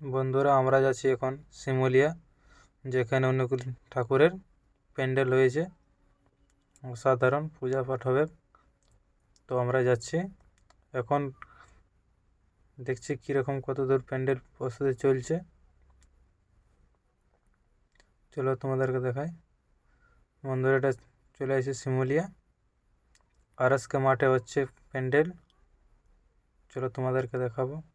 বন্ধুরা, আমরা যাচ্ছি এখন শিমুলিয়া, যেখানে অনুকূল ঠাকুরের প্যান্ডেল হয়েছে। অসাধারণ পূজা পাঠ হবে। তো আমরা যাচ্ছি। এখন দেখছি কীরকম কত দূর প্যান্ডেল প্রস্তুতি চলছে। চলো তোমাদেরকে দেখাই। বন্ধুরা, এটা চলে আসছে শিমুলিয়া। আরএসকে মাঠে হচ্ছে প্যান্ডেল। চলো তোমাদেরকে দেখাবো।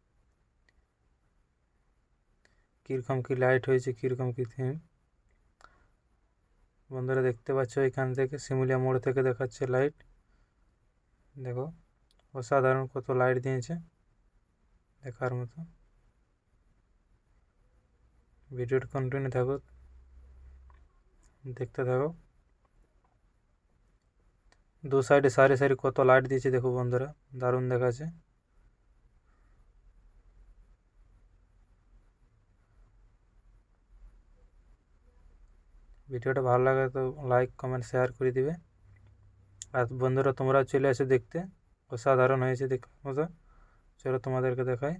কীরকম কী লাইট হয়েছে, কীরকম কী থিম বন্ধুরা দেখতে পাচ্ছ এখান থেকে, শিমুলিয়া মোড় থেকে দেখাচ্ছে লাইট দেখো, অসাধারণ কত লাইট দিয়েছে, দেখার মতো। ভিডিওটা কন্টিনিউ থাকো, দেখতে থাকো। দু সাইডে সারি সারি কত লাইট দিয়েছে, দেখো বন্ধুরা, দারুণ দেখাচ্ছে। ভিডিওটা ভালো লাগে তো লাইক কমেন্ট শেয়ার করে দিবে। আর বন্ধুরা তোমরা চলে এসে দেখতে। অসাধারণ হয়েছে দেখার মতো চলো তোমাদেরকে দেখাই।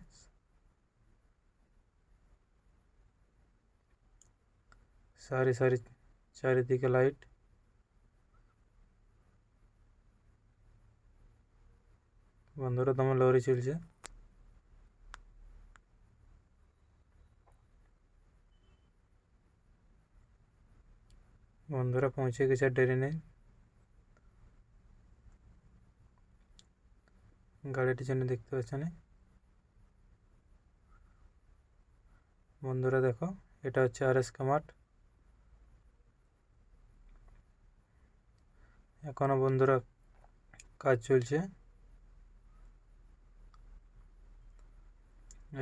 সারি সারি চারিদিকে লাইট বন্ধুরা, তোমার লরি চলছে। বন্ধুরা পৌঁছে গেছে নেই। গাড়িটি জন্য দেখতে পাচ্ছেন বন্ধুরা দেখো, এটা হচ্ছে আর এস কামাট এখনও বন্ধুরা কাজ চলছে।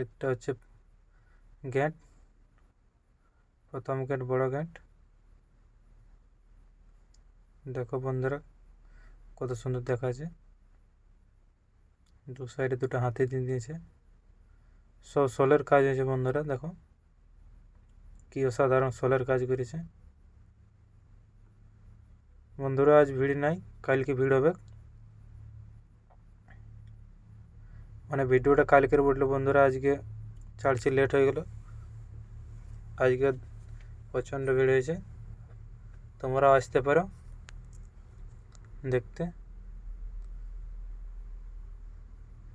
এটা হচ্ছে গেট প্রথম গেট বড় গেট দেখো বন্ধুরা, কত সুন্দর দেখাচ্ছে। দু সাইডে দুটো হাতি দিয়ে দিয়েছে। সব সোলের কাজ হয়েছে বন্ধুরা, দেখো। কি অসাধারণ সোলের কাজ করেছে। বন্ধুরা, আজ ভিড় নাই, কালকে ভিড় হবে। মানে ভিডিওটা কালকের বলল বন্ধুরা, আজকে ছাড়ছি লেট হয়ে গেল। আজকে প্রচণ্ড ভিড় হয়েছে। তোমরাও আসতে পারো। দেখতে।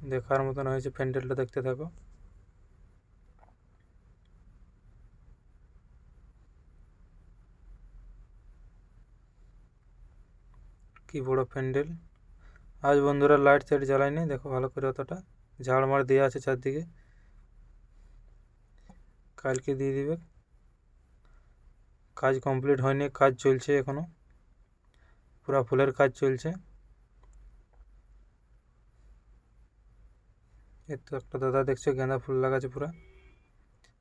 দেখার মতন হয়েছে প্যান্ডেলটা, দেখতে থাকো। কি বড় প্যান্ডেল। আজ বন্ধুরা লাইট টাইট জ্বালায়নি, দেখো ভালো করে অতটা। ঝাড়মাড় দেওয়া আছে চারদিকে। কালকে দিয়ে দিবে। কাজ কমপ্লিট হয়নি, কাজ চলছে এখনও। পুরা ফুলের কাজ চলছে। এই তো একটা দাদা দেখছ গেঁদা ফুল লাগাচ্ছে পুরা।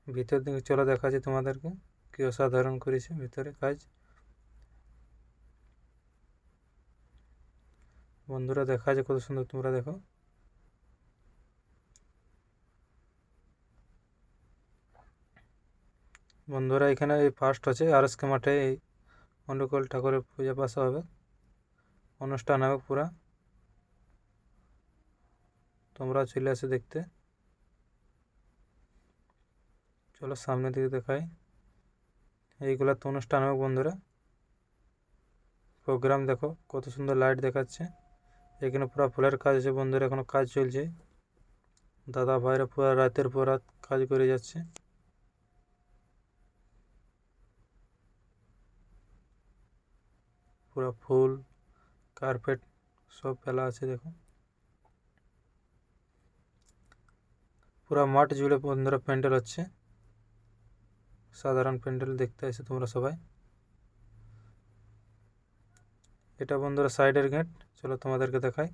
ভিতর দিকে চলো দেখাচ্ছি তোমাদেরকে কি অসাধারণ করেছে ভিতরে কাজ। বন্ধুরা দেখা যায় কত সুন্দর তোমরা দেখো। বন্ধুরা এখানে এই ফার্স্ট আছে আর এস কে মাঠে এই অনুকূল ঠাকুরের পূজা পাশা হবে। অনুষ্ঠান হবে পুরা। তোমরা চলে আসে দেখতে। চলো সামনের দিকে দেখাই। এইগুলা তো অনুষ্ঠান হবে বন্ধুরা। প্রোগ্রাম দেখো, কত সুন্দর লাইট দেখাচ্ছে। এখানে পুরো ফুলের কাজ আছে বন্ধুরা, এখনও কাজ চলছে। দাদা ভাইরা পুরো রাতের পর রাত কাজ করে যাচ্ছে। পুরো ফুল কার্পেট সব ফেলা আছে দেখো পুরো মাঠ জুড়ে বন্ধুরা প্যান্ডেল হচ্ছে। সাধারণ প্যান্ডেল দেখতে আসে তোমরা সবাই। এটা বন্ধুরা সাইডের গেট, চলো তোমাদেরকে দেখাই।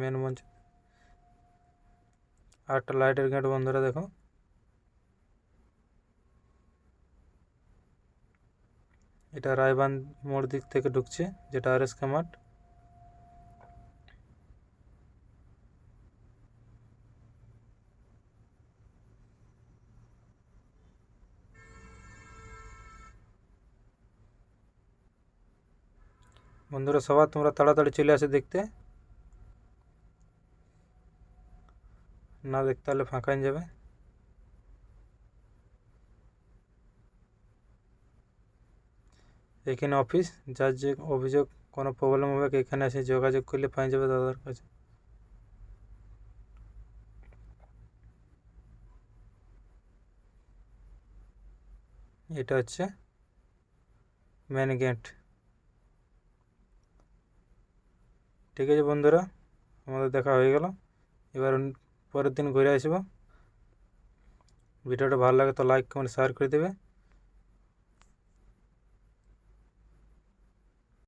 মেন মঞ্চ আটটা লাইটের গেট বন্ধুরা দেখো। এটা রায়বান মোড় দিক থেকে ঢুকছে, যেটা আর এস মাঠ। বন্ধুরা, সবার তোমরা তাড়াতাড়ি চলে আসে দেখতে। না দেখতে হলে ফাঁকা হয়ে যাবে। এখানে অফিস, যার যে অভিযোগ, কোনো প্রবলেম হবে, এখানে এসে যোগাযোগ করলে পাওয়া যাবে দাদার কাছে। এটা হচ্ছে মেন গেট ঠিক আছে বন্ধুরা, আমাদের দেখা হয়ে গেল। এবার পরের দিন ঘুরে আসব। ভিডিওটা ভালো লাগে তো লাইক কমেন্ট শেয়ার করে দেবে।